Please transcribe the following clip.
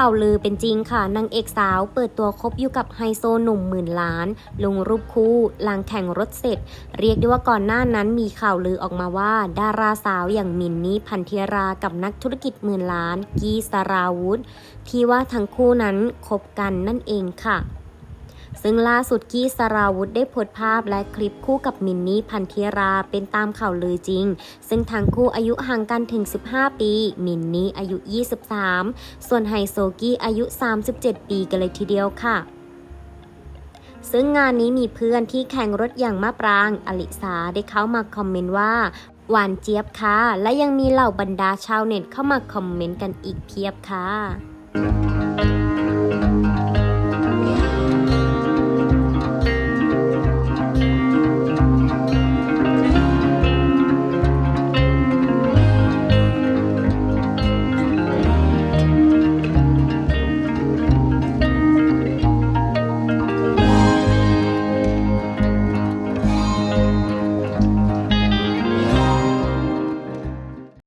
ข่าวลือเป็นจริงค่ะนางเอกสาวเปิดตัวคบอยู่กับไฮโซหนุ่มหมื่นล้าน ลงรูปคู่หลังแข่งรถเสร็จ เรียกได้ว่าก่อนหน้านั้นมีข่าวลือออกมาว่า ดาราสาวอย่างมินนี่พันธิรากับนักธุรกิจหมื่นล้าน กีสราวุธ ที่ว่าทั้งคู่นั้นคบกันนั่นเองค่ะ ซึ่งล่าสุดกี้สราวุธได้โพสภาพและคลิปคู่กับมินนี่พันธิราเป็นตามข่าวลือจริง ซึ่งทั้งคู่อายุห่างกันถึง 15 ปี มินนี่อายุ 23 ส่วนไฮโซกี้อายุ 37 ปีกันเลยทีเดียวค่ะซึ่งงานนี้มีเพื่อนที่แข่งรถอย่างมะปราง อลิสาได้เข้ามาคอมเมนต์ว่า หวานเจี๊ยบค่ะ และยังมีเหล่าบรรดาชาวเน็ตเข้ามาคอมเมนต์กันอีกเพียบค่ะ